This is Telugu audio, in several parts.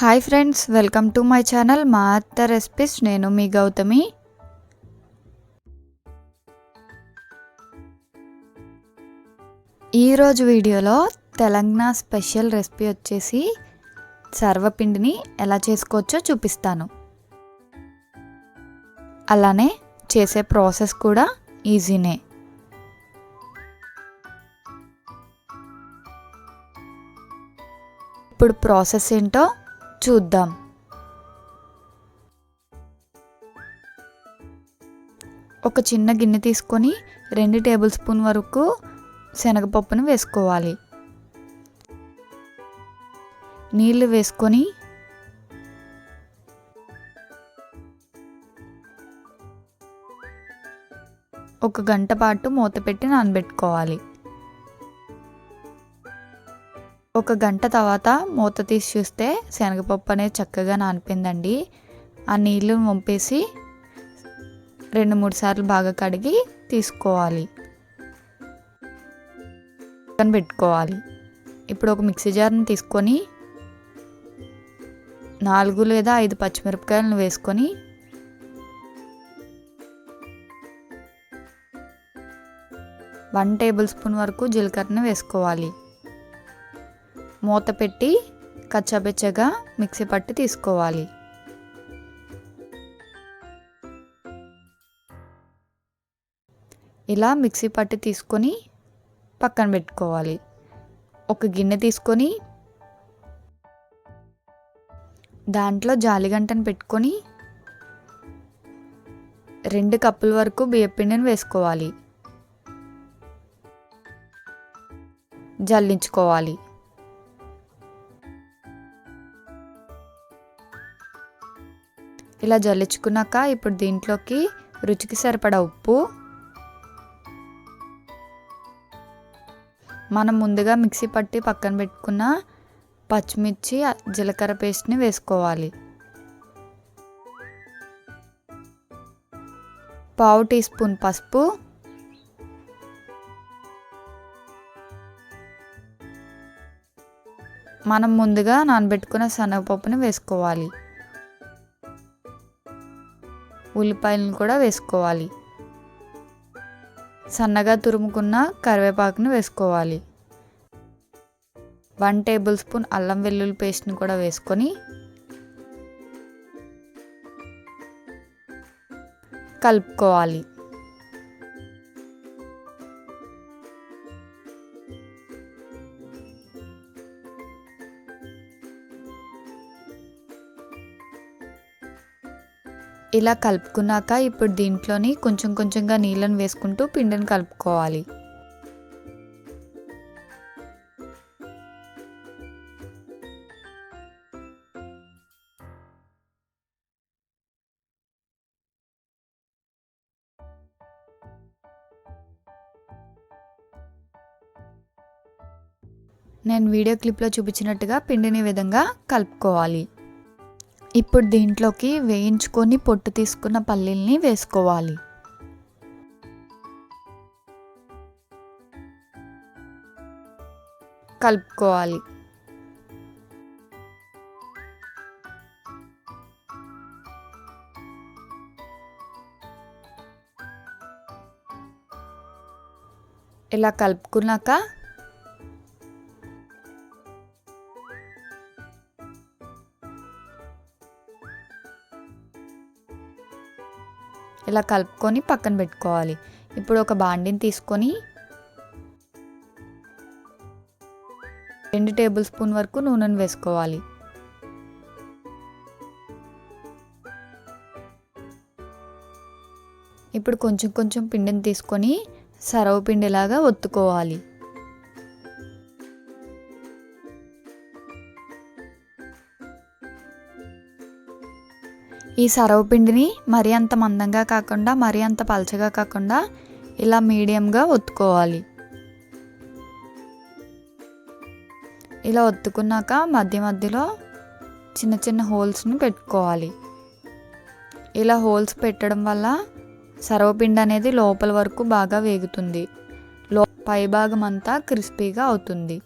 Hi friends welcome to my channel మా అత్త రెసిపీస్. నేను మీ గౌతమి. ఈరోజు వీడియోలో తెలంగాణ స్పెషల్ రెసిపీ వచ్చేసి సర్వపిండిని ఎలా చేసుకోవచ్చో చూపిస్తాను. అలానే చేసే ప్రాసెస్ కూడా ఈజీనే. ఇప్పుడు ప్రాసెస్ ఏంటో చూద్దాం. ఒక చిన్న గిన్నె తీసుకొని రెండు టేబుల్ స్పూన్ వరకు శనగపప్పును వేసుకోవాలి. నీళ్ళు వేసుకొని ఒక గంట పాటు మూత పెట్టి నానబెట్టుకోవాలి. ఒక గంట తర్వాత మూత తీసి చూస్తే శనగపప్పు అనేది చక్కగా నానిపోయిందండి. ఆ నీళ్ళు వంపేసి రెండు మూడు సార్లు బాగా కడిగి తీసుకోవాలి. పక్కన పెట్టుకోవాలి. ఇప్పుడు ఒక మిక్సీ జార్ని తీసుకొని నాలుగు లేదా ఐదు పచ్చిమిరపకాయలను వేసుకొని వన్ టేబుల్ స్పూన్ వరకు జీలకర్రని వేసుకోవాలి. మూత పెట్టి కచ్చాబెచ్చగా మిక్సీ పట్టి తీసుకోవాలి. ఇలా మిక్సీ పట్టి తీసుకొని పక్కన పెట్టుకోవాలి. ఒక గిన్నె తీసుకొని దాంట్లో జాలిగంటను పెట్టుకొని రెండు కప్పుల వరకు బియ్యపిండిని వేసుకోవాలి. జల్లించుకోవాలి. ఇలా జల్లించుకున్నాక ఇప్పుడు దీంట్లోకి రుచికి సరిపడా ఉప్పు. మనం ముందుగా మిక్సీ పట్టి పక్కన పెట్టుకున్న పచ్చిమిర్చి జీలకర్ర పేస్ట్ని వేసుకోవాలి. పావు టీ స్పూన్ పసుపు. మనం ముందుగా నానబెట్టుకున్న శనగపప్పుని వేసుకోవాలి. ఉల్లిపాయలను కూడా వేసుకోవాలి. సన్నగా తురుముకున్న కరివేపాకును వేసుకోవాలి. వన్ టేబుల్ స్పూన్ అల్లం వెల్లుల్లి పేస్ట్ని కూడా వేసుకొని కలుపుకోవాలి. ఇలా కలుపుకున్నాక ఇప్పుడు దీంట్లోని కొంచెం కొంచెంగా నీళ్ళను వేసుకుంటూ పిండిని కలుపుకోవాలి. నేను వీడియో క్లిప్లో చూపించినట్టుగా పిండిని విధంగా కలుపుకోవాలి. ఇప్పుడు దీంట్లోకి వేయించుకొని పొట్టు తీసుకున్న పల్లీల్ని వేసుకోవాలి. కలుపుకోవాలి. ఇలా కలుపుకున్నాక ఇలా కలుపుకొని పక్కన పెట్టుకోవాలి. ఇప్పుడు ఒక బాండిని తీసుకొని రెండు టేబుల్ స్పూన్ వరకు నూనెను వేసుకోవాలి. ఇప్పుడు కొంచెం కొంచెం పిండిని తీసుకొని సరవ పిండిలాగా ఒత్తుకోవాలి. ఈ సరవపిండిని మరీ అంత మందంగా కాకుండా మరీ అంత పలచగా కాకుండా ఇలా మీడియంగా ఒత్తుకోవాలి. ఇలా ఒత్తుకున్నాక మధ్య మధ్యలో చిన్న చిన్న హోల్స్ని పెట్టుకోవాలి. ఇలా హోల్స్ పెట్టడం వల్ల సర్వపిండి అనేది లోపల వరకు బాగా వేగుతుంది. లో పై భాగం అంతా క్రిస్పీగా అవుతుంది.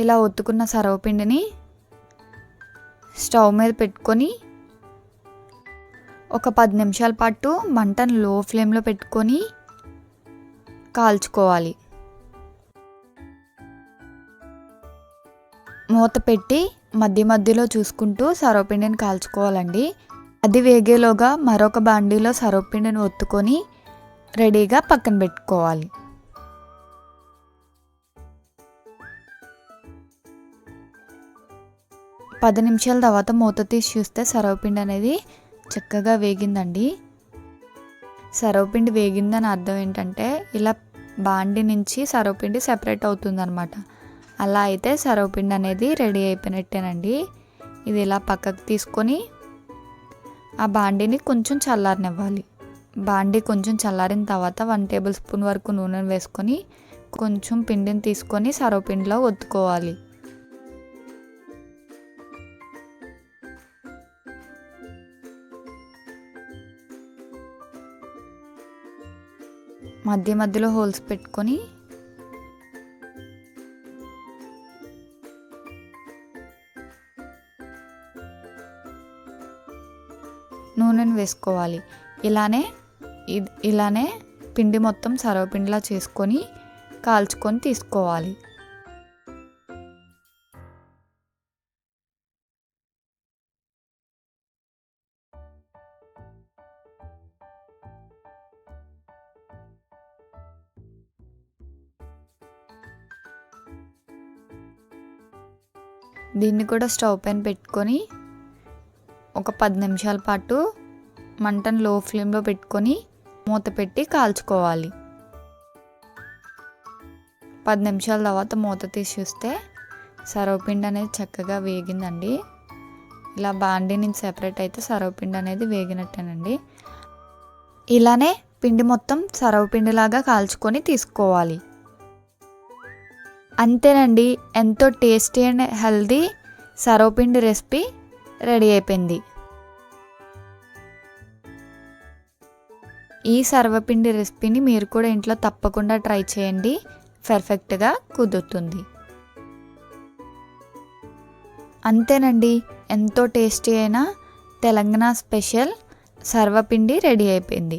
ఇలా ఒత్తుకున్న సర్వపిండిని స్టవ్ మీద పెట్టుకొని ఒక పది నిమిషాల పాటు మంటను లో ఫ్లేమ్లో పెట్టుకొని కాల్చుకోవాలి. మూత పెట్టి మధ్య మధ్యలో చూసుకుంటూ సర్వపిండిని కాల్చుకోవాలండి. అది వేగేలోగా మరొక బాండీలో సర్వపిండిని ఒత్తుకొని రెడీగా పక్కన పెట్టుకోవాలి. పది నిమిషాల తర్వాత మూత తీసి చూస్తే సర్వపిండి అనేది చక్కగా వేగిందండి. సర్వపిండి వేగిందని అర్థం ఏంటంటే ఇలా బాండి నుంచి సర్వపిండి సెపరేట్ అవుతుందన్నమాట. అలా అయితే సర్వపిండి అనేది రెడీ అయిపోయినట్టేనండి. ఇది ఇలా పక్కకు తీసుకొని ఆ బాండిని కొంచెం చల్లారనివ్వాలి. బాండి కొంచెం చల్లారిన తర్వాత వన్ టేబుల్ స్పూన్ వరకు నూనెను వేసుకొని కొంచెం పిండిని తీసుకొని సర్వపిండిలో ఒత్తుకోవాలి. మధ్య మధ్యలో హోల్స్ పెట్టుకొని నూనెను వేసుకోవాలి. ఇలానే ఇ- ఇలానే పిండి మొత్తం సర్వపిండిలా చేసుకొని కాల్చుకొని తీసుకోవాలి. దీన్ని కూడా స్టవ్ పైన పెట్టుకొని ఒక పది నిమిషాల పాటు మంటను లో ఫ్లేమ్లో పెట్టుకొని మూత పెట్టి కాల్చుకోవాలి. పది నిమిషాల తర్వాత మూత తీసి చూస్తే సర్వపిండి అనేది చక్కగా వేగిందండి. ఇలా బాండీ నుంచి సెపరేట్ అయితే సర్వపిండి అనేది వేగినట్టేనండి. ఇలానే పిండి మొత్తం సర్వపిండిలాగా కాల్చుకొని తీసుకోవాలి. అంతేనండి ఎంతో tasty and healthy sarvapindi recipe ready అయిపోయింది. ఈ సర్వపిండి రెసిపీని మీరు కూడా ఇంట్లో తప్పకుండా ట్రై చేయండి పర్ఫెక్ట్గా కుదురుతుంది. అంతేనండి ఎంతో టేస్టీ అయిన తెలంగాణ స్పెషల్ సర్వపిండి రెడీ అయిపోయింది.